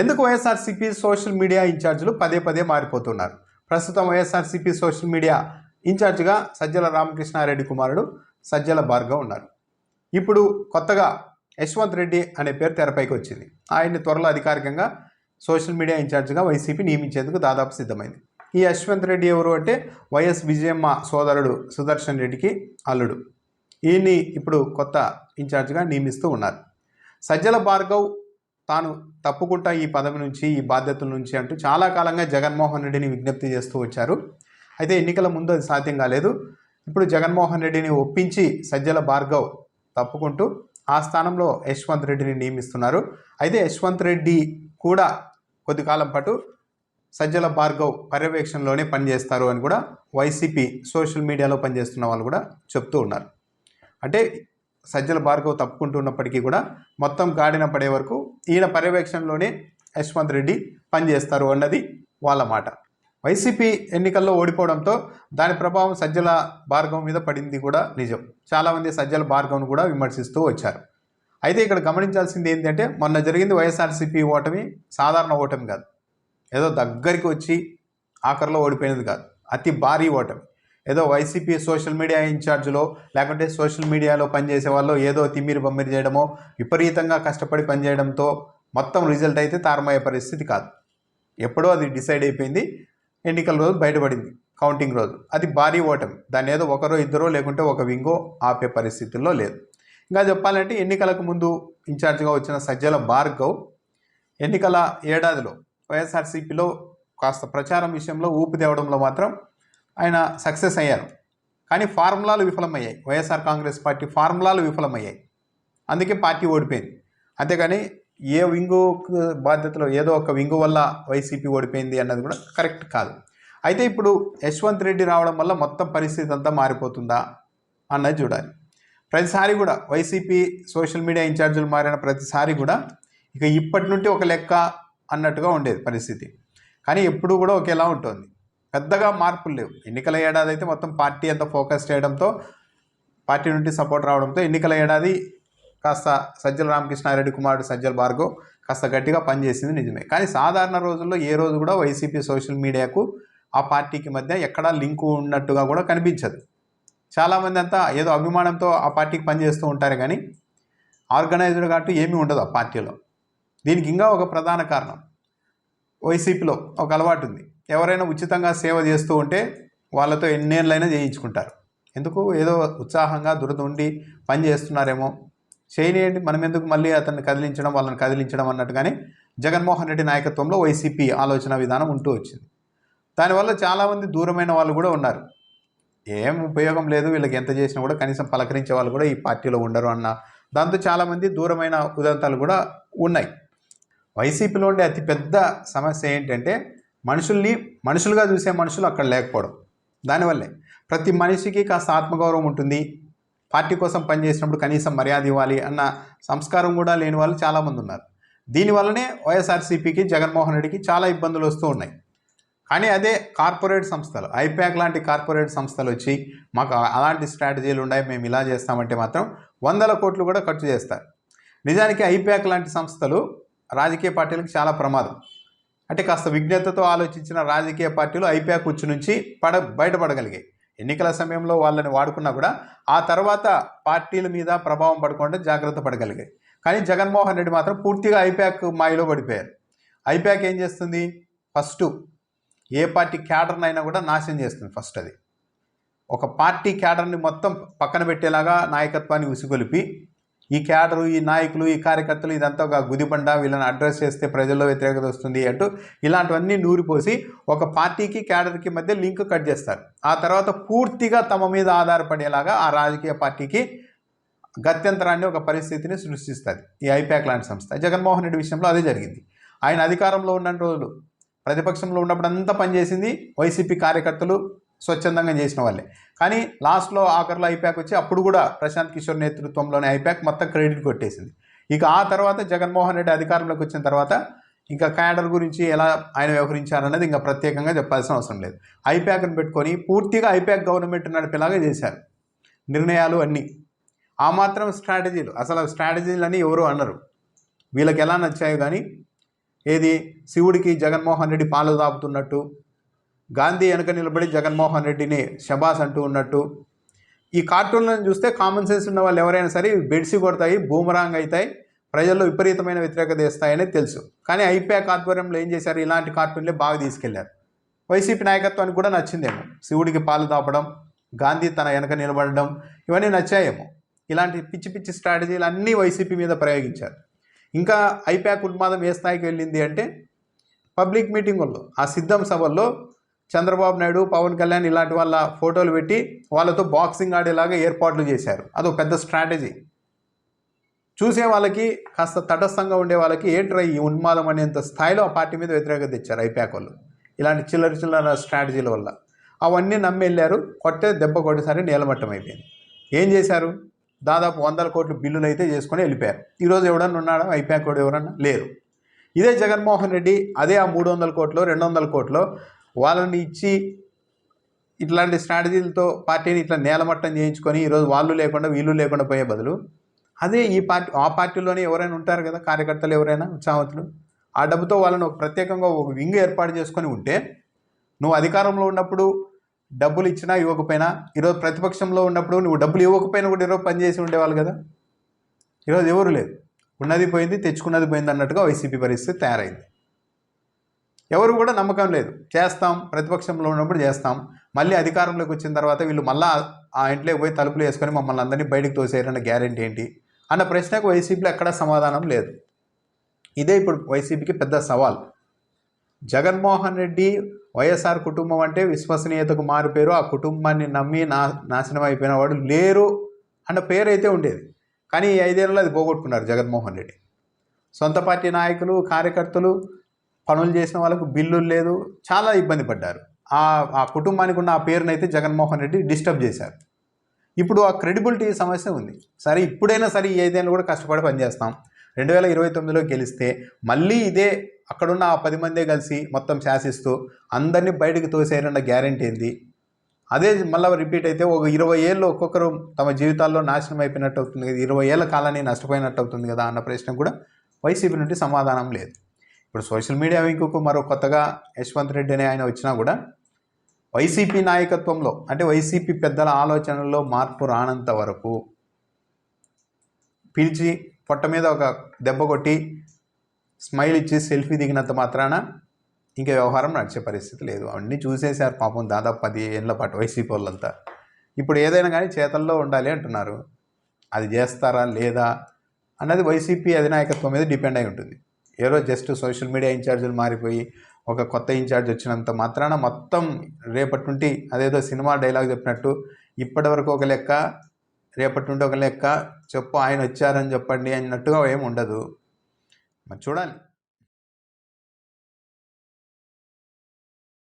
ఎందుకు YSRCP social media ఇన్ఛార్జీలు పదే పదే మారిపోతున్నారు? ప్రస్తుతం వైఎస్ఆర్సీపీ సోషల్ మీడియా ఇన్ఛార్జిగా సజ్జల రామకృష్ణారెడ్డి కుమారుడు సజ్జల భార్గవ్ ఉన్నారు. ఇప్పుడు కొత్తగా యశ్వంత్ రెడ్డి అనే పేరు తెరపైకి వచ్చింది. ఆయన్ని త్వరలో అధికారికంగా సోషల్ మీడియా ఇన్ఛార్జిగా వైసీపీ నియమించేందుకు దాదాపు సిద్ధమైంది. ఈ యశ్వంత్ రెడ్డి ఎవరు అంటే వైఎస్ విజయమ్మ సోదరుడు సుదర్శన్ రెడ్డికి అల్లుడు. ఈయన్ని ఇప్పుడు కొత్త ఇన్ఛార్జిగా నియమిస్తూ ఉన్నారు. సజ్జల భార్గవ్ తాను తప్పుకుంటా ఈ పదవి నుంచి ఈ బాధ్యతల నుంచి అంటూ చాలా కాలంగా జగన్మోహన్ రెడ్డిని విజ్ఞప్తి చేస్తూ వచ్చారు. అయితే ఎన్నికల ముందు అది సాధ్యం కాలేదు. ఇప్పుడు జగన్మోహన్ రెడ్డిని ఒప్పించి సజ్జల భార్గవ్ తప్పుకుంటూ ఆ స్థానంలో యశ్వంత్ రెడ్డిని నియమిస్తున్నారు. అయితే యశ్వంత్ రెడ్డి కూడా కొద్ది కాలం పాటు సజ్జల భార్గవ్ పర్యవేక్షణలోనే పనిచేస్తారు అని కూడా వైసీపీ సోషల్ మీడియాలో పనిచేస్తున్న వాళ్ళు కూడా చెప్తూ ఉన్నారు. అంటే సజ్జల భార్గవ్ తప్పుకుంటున్నప్పటికీ కూడా మొత్తం గాడిన పడే వరకు ఈయన పర్యవేక్షణలోనే యశ్వంత్ రెడ్డి పనిచేస్తారు అన్నది వాళ్ళ మాట. వైసీపీ ఎన్నికల్లో ఓడిపోవడంతో దాని ప్రభావం సజ్జల భార్గవ్ మీద పడింది కూడా నిజం. చాలామంది సజ్జల భార్గవ్ను కూడా విమర్శిస్తూ వచ్చారు. అయితే ఇక్కడ గమనించాల్సింది ఏంటంటే మొన్న జరిగింది వైఎస్ఆర్సీపీ ఓటమి సాధారణ ఓటమి కాదు. ఏదో దగ్గరికి వచ్చి ఆఖరిలో ఓడిపోయినది కాదు. అతి భారీ ఓటమి. ఏదో వైసీపీ సోషల్ మీడియా ఇన్ఛార్జ్లో లేకుంటే సోషల్ మీడియాలో పనిచేసే వాళ్ళు ఏదో తిమ్మిరి బొమ్మిరి చేయడమో విపరీతంగా కష్టపడి పనిచేయడంతో మొత్తం రిజల్ట్ అయితే తారమయ్యే పరిస్థితి కాదు. ఎప్పుడో అది డిసైడ్ అయిపోయింది. ఎన్నికల రోజు బయటపడింది. కౌంటింగ్ రోజు. అది భారీ ఓటమి. దాన్ని ఏదో ఒకరో ఇద్దరో లేకుంటే ఒక వింగో ఆపే పరిస్థితుల్లో లేదు. ఇంకా చెప్పాలంటే ఎన్నికలకు ముందు ఇన్ఛార్జ్గా వచ్చిన సజ్జల భార్గవ్ ఎన్నికల ఏడాదిలో వైఎస్ఆర్సీపీలో కాస్త ప్రచారం విషయంలో ఊపు తేవడంలో మాత్రం ఆయన సక్సెస్ అయ్యారు. కానీ ఫార్ములాలు విఫలమయ్యాయి. వైఎస్ఆర్ కాంగ్రెస్ పార్టీ ఫార్ములాలు విఫలమయ్యాయి. అందుకే పార్టీ ఓడిపోయింది. అంతేగాని ఏ వింగు బాధ్యతలో ఏదో ఒక వింగు వల్ల వైసీపీ ఓడిపోయింది అన్నది కూడా కరెక్ట్ కాదు. అయితే ఇప్పుడు యశ్వంత్ రెడ్డి రావడం వల్ల మొత్తం పరిస్థితి అంతా మారిపోతుందా అన్నది చూడాలి. ప్రతిసారి కూడా వైసీపీ సోషల్ మీడియా ఇన్ఛార్జీలు మారిన ప్రతిసారి కూడా ఇక ఇప్పటి నుండి ఒక లెక్క అన్నట్టుగా ఉండేది పరిస్థితి. కానీ ఎప్పుడు కూడా ఒకేలా ఉంటుంది. పెద్దగా మార్పులు లేవు. ఎన్నికల ఏడాది అయితే మొత్తం పార్టీ అంతా ఫోకస్ చేయడంతో పార్టీ నుండి సపోర్ట్ రావడంతో ఎన్నికల ఏడాది కాస్త సజ్జల రామకృష్ణారెడ్డి కుమారుడు సజ్జల భార్గవ్ కాస్త గట్టిగా పనిచేసింది నిజమే. కానీ సాధారణ రోజుల్లో ఏ రోజు కూడా వైసీపీ సోషల్ మీడియాకు ఆ పార్టీకి మధ్య ఎక్కడా లింకు ఉన్నట్టుగా కూడా కనిపించదు. చాలామంది అంతా ఏదో అభిమానంతో ఆ పార్టీకి పనిచేస్తూ ఉంటారు కానీ ఆర్గనైజ్డ్ కాబట్టి ఏమీ ఉండదు ఆ పార్టీలో. దీనికి ఇంకా ఒక ప్రధాన కారణం. వైసీపీలో ఒక అలవాటు ఉంది. ఎవరైనా ఉచితంగా సేవ చేస్తూ ఉంటే వాళ్ళతో ఎన్నేళ్ళైనా చేయించుకుంటారు. ఎందుకు? ఏదో ఉత్సాహంగా దురద ఉండి పని చేస్తున్నారేమో. చేయనియండి మనం ఎందుకు మళ్ళీ అతన్ని కదిలించడం వాళ్ళని కదిలించడం అన్నట్టుగానే జగన్మోహన్ రెడ్డి నాయకత్వంలో వైసీపీ ఆలోచన విధానం ఉంటూ వచ్చింది. దానివల్ల చాలామంది దూరమైన వాళ్ళు కూడా ఉన్నారు. ఏం ఉపయోగం లేదు వీళ్ళకి ఎంత చేసినా కూడా కనీసం పలకరించే వాళ్ళు కూడా ఈ పార్టీలో ఉండరు అన్న దాంతో చాలామంది దూరమైన ఉదంతాలు కూడా ఉన్నాయి. వైసీపీలో ఉండే అతిపెద్ద సమస్య ఏంటంటే మనుషుల్ని మనుషులుగా చూసే మనుషులు అక్కడ లేకపోవడం. దానివల్లే ప్రతి మనిషికి కాస్త ఆత్మగౌరవం ఉంటుంది. పార్టీ కోసం పనిచేసినప్పుడు కనీసం మర్యాద ఇవ్వాలి అన్న సంస్కారం కూడా లేని వాళ్ళు చాలామంది ఉన్నారు. దీనివల్లనే వైఎస్ఆర్సీపీకి జగన్మోహన్ రెడ్డికి చాలా ఇబ్బందులు వస్తూ ఉన్నాయి. కానీ అదే కార్పొరేట్ సంస్థలు ఐప్యాక్ లాంటి కార్పొరేట్ సంస్థలు వచ్చి మాకు అలాంటి స్ట్రాటజీలు ఉన్నాయి మేము ఇలా చేస్తామంటే మాత్రం వందల కోట్లు కూడా ఖర్చు చేస్తారు. నిజానికి ఐప్యాక్ లాంటి సంస్థలు రాజకీయ పార్టీలకు చాలా ప్రమాదం. అంటే కాస్త విజ్ఞతతో ఆలోచించిన రాజకీయ పార్టీలు ఐప్యాక్ కూర్చు నుంచి పడ బయటపడగలిగాయి. ఎన్నికల సమయంలో వాళ్ళని వాడుకున్నా కూడా ఆ తర్వాత పార్టీల మీద ప్రభావం పడకుండా జాగ్రత్త పడగలిగాయి. కానీ జగన్మోహన్ రెడ్డి మాత్రం పూర్తిగా ఐప్యాక్ మాయలో పడిపోయారు. ఐప్యాక్ ఏం చేస్తుంది? ఫస్ట్ ఏ పార్టీ క్యాడర్నైనా కూడా నాశనం చేస్తుంది ఫస్ట్ అది. ఒక పార్టీ క్యాడర్ని మొత్తం పక్కన పెట్టేలాగా నాయకత్వాన్ని ఉసిగొలిపి ఈ క్యాడరు ఈ నాయకులు ఈ కార్యకర్తలు ఇదంతా ఒక గుదిబండ వీళ్ళని అడ్రస్ చేస్తే ప్రజల్లో వ్యతిరేకత వస్తుంది అంటూ ఇలాంటివన్నీ నూరిపోసి ఒక పార్టీకి క్యాడర్కి మధ్య లింక్ కట్ చేస్తారు. ఆ తర్వాత పూర్తిగా తమ మీద ఆధారపడేలాగా ఆ రాజకీయ పార్టీకి గత్యంతరాన్ని ఒక పరిస్థితిని సృష్టిస్తుంది. ఈ ఐపాక్ లాంటి సంస్థ. జగన్మోహన్ రెడ్డి విషయంలో అదే జరిగింది. ఆయన అధికారంలో ఉన్న రోజులు ప్రతిపక్షంలో ఉన్నప్పుడు అంతా పనిచేసింది వైసీపీ కార్యకర్తలు స్వచ్ఛందంగా చేసిన వాళ్ళే. కానీ లాస్ట్లో ఆఖరిలో ఐప్యాక్ వచ్చి అప్పుడు కూడా ప్రశాంత్ కిషోర్ నేతృత్వంలోనే ఐప్యాక్ మొత్తం క్రెడిట్ కొట్టేసింది. ఇక ఆ తర్వాత జగన్మోహన్ రెడ్డి అధికారంలోకి వచ్చిన తర్వాత ఇంకా క్యాడర్ గురించి ఎలా ఆయన వ్యవహరించారన్నది ఇంకా ప్రత్యేకంగా చెప్పాల్సిన అవసరం లేదు. ఐప్యాక్ను పెట్టుకొని పూర్తిగా ఐప్యాక్ గవర్నమెంట్ నడిపేలాగా చేశారు. నిర్ణయాలు అన్నీ. ఆ మాత్రం స్ట్రాటజీలు. అసలు స్ట్రాటజీలు అని ఎవరు అన్నారు వీళ్ళకి ఎలా నచ్చాయో కానీ ఏది? శివుడికి జగన్మోహన్ రెడ్డి పాలు తాపుతున్నట్టు గాంధీ వెనక నిలబడి జగన్మోహన్ రెడ్డిని శబాస్ అంటూ ఉన్నట్టు. ఈ కార్టూన్లను చూస్తే కామన్ సెన్స్ ఉన్న వాళ్ళు ఎవరైనా సరే ఇవి బెడ్సి కొడతాయి బూమరాంగ్ అవుతాయి ప్రజల్లో విపరీతమైన వ్యతిరేకత ఇస్తాయని తెలుసు. కానీ ఐపాక్ ఆధ్వర్యంలో ఏం చేశారు? ఇలాంటి కార్టూన్లే బాగా తీసుకెళ్ళారు. వైసీపీ నాయకత్వానికి కూడా నచ్చిందేమో. శివుడికి పాలు తాపడం గాంధీ తన వెనక నిలబడడం ఇవన్నీ నచ్చాయేమో. ఇలాంటి పిచ్చి పిచ్చి స్ట్రాటజీలు అన్నీ వైసీపీ మీద ప్రయోగించారు. ఇంకా ఐపాక్ ఉన్మాదం ఏ స్థాయికి వెళ్ళింది అంటే పబ్లిక్ మీటింగుల్లో ఆ సిద్ధం సభల్లో చంద్రబాబు నాయుడు పవన్ కళ్యాణ్ ఇలాంటి వాళ్ళ ఫోటోలు పెట్టి వాళ్ళతో బాక్సింగ్ ఆడేలాగా ఏర్పాట్లు చేశారు. అదొక పెద్ద స్ట్రాటజీ. చూసే వాళ్ళకి కాస్త తటస్థంగా ఉండే వాళ్ళకి ఏంట్రా ఈ ఉన్మాదం అనేంత స్థాయిలో ఆ పార్టీ మీద వ్యతిరేకత తెచ్చారు ఐపాక్ వాళ్ళు. ఇలాంటి చిల్లర చిల్లర స్ట్రాటజీల వల్ల. అవన్నీ నమ్మి వెళ్ళారు కొట్టే దెబ్బ కొట్టేసరి నేలమట్టం అయిపోయింది. ఏం చేశారు? దాదాపు వందల కోట్లు బిల్లులు అయితే చేసుకొని వెళ్ళిపోయారు. ఈరోజు ఎవడన్నా ఉన్నాడా? ఐపాక్ వాడు ఎవరన్నా? లేరు. ఇదే జగన్మోహన్ రెడ్డి అదే ఆ మూడు వందల కోట్లు రెండు వందల కోట్లు వాళ్ళని ఇచ్చి ఇట్లాంటి స్ట్రాటజీలతో పార్టీని ఇట్లా నేలమట్టం చేయించుకొని ఈరోజు వాళ్ళు లేకుండా వీళ్ళు లేకుండా పోయే బదులు అదే ఈ పార్టీ ఆ పార్టీలోనే ఎవరైనా ఉంటారు కదా కార్యకర్తలు ఎవరైనా ఉత్సాహవంతులు. ఆ డబ్బుతో వాళ్ళని ఒక ప్రత్యేకంగా ఒక వింగ్ ఏర్పాటు చేసుకొని ఉంటే నువ్వు అధికారంలో ఉన్నప్పుడు డబ్బులు ఇచ్చినా ఇవ్వకపోయినా ఈరోజు ప్రతిపక్షంలో ఉన్నప్పుడు నువ్వు డబ్బులు ఇవ్వకపోయినా కూడా ఈరోజు పనిచేసి ఉండేవాళ్ళు కదా. ఈరోజు ఎవరు లేదు ఉన్నది పోయింది తెచ్చుకున్నది పోయింది అన్నట్టుగా వైసీపీ పరిస్థితి తయారైంది. ఎవరు కూడా నమ్మకం లేదు. చేస్తాం ప్రతిపక్షంలో ఉన్నప్పుడు చేస్తాం. మళ్ళీ అధికారంలోకి వచ్చిన తర్వాత వీళ్ళు మళ్ళీ ఆ ఇంట్లో పోయి తలుపులు వేసుకొని మమ్మల్ని అందరినీ బయటకు తోసేయాలన్న గ్యారెంటీ ఏంటి? అన్న ప్రశ్నకు వైసీపీలో ఎక్కడా సమాధానం లేదు. ఇదే ఇప్పుడు వైసీపీకి పెద్ద సవాల్. జగన్మోహన్ రెడ్డి వైఎస్ఆర్ కుటుంబం అంటే విశ్వసనీయతకు మారిపోయారు ఆ కుటుంబాన్ని నమ్మి నా నాశనం అయిపోయిన వాడు లేరు అన్న పేరు అయితే ఉండేది. కానీ ఈ ఐదేళ్ళలో అది పోగొట్టుకున్నారు జగన్మోహన్ రెడ్డి. సొంత పార్టీ నాయకులు కార్యకర్తలు పనులు చేసిన వాళ్ళకు బిల్లులు లేదు. చాలా ఇబ్బంది పడ్డారు. ఆ ఆ కుటుంబానికి ఉన్న ఆ పేరునైతే జగన్మోహన్ రెడ్డి డిస్టర్బ్ చేశారు. ఇప్పుడు ఆ క్రెడిబిలిటీ సమస్య ఉంది. సరే ఇప్పుడైనా సరే ఈ ఐదేళ్ళు కూడా కష్టపడి పనిచేస్తాం. రెండు వేల ఇరవై తొమ్మిదిలో గెలిస్తే మళ్ళీ ఇదే అక్కడున్న ఆ పది మందే కలిసి మొత్తం శాసిస్తూ అందరినీ బయటకు తోసేయాలన్న గ్యారెంటీ ఏంది? అదే మళ్ళీ రిపీట్ అయితే ఒక ఇరవై ఏళ్ళు ఒక్కొక్కరు తమ జీవితాల్లో నాశనం అయిపోయినట్టు అవుతుంది కదా ఇరవై ఏళ్ళ కాలాన్ని నష్టపోయినట్టు అవుతుంది కదా అన్న ప్రశ్న కూడా వైసీపీ నుండి సమాధానం లేదు. ఇప్పుడు సోషల్ మీడియా వింకుకు మరో కొత్తగా యశ్వంత్ రెడ్డి అనే ఆయన వచ్చినా కూడా వైసీపీ నాయకత్వంలో అంటే వైసీపీ పెద్దల ఆలోచనల్లో మార్పు రానంత వరకు పిలిచి పొట్ట మీద ఒక దెబ్బ కొట్టి స్మైల్ ఇచ్చి సెల్ఫీ దిగినంత మాత్రాన ఇంకా వ్యవహారం నడిచే పరిస్థితి లేదు. అవన్నీ చూసేశారు పాపం దాదాపు పది ఏళ్ళ పాటు వైసీపీ వాళ్ళంతా. ఇప్పుడు ఏదైనా కానీ చేతల్లో ఉండాలి అంటున్నారు. అది చేస్తారా లేదా అన్నది వైసీపీ అధినాయకత్వం మీద డిపెండ్ అయి ఉంటుంది. ఏదో జస్ట్ సోషల్ మీడియా ఇన్ఛార్జీలు మారిపోయి ఒక కొత్త ఇన్ఛార్జ్ వచ్చినంత మాత్రాన మొత్తం రేపటి నుండి అదేదో సినిమా డైలాగ్ చెప్పినట్టు ఇప్పటి వరకు ఒక లెక్క రేపటి నుండి ఒక లెక్క చెప్పు ఆయన వచ్చారని చెప్పండి అన్నట్టుగా ఏమి ఉండదు. మరి చూడాలి.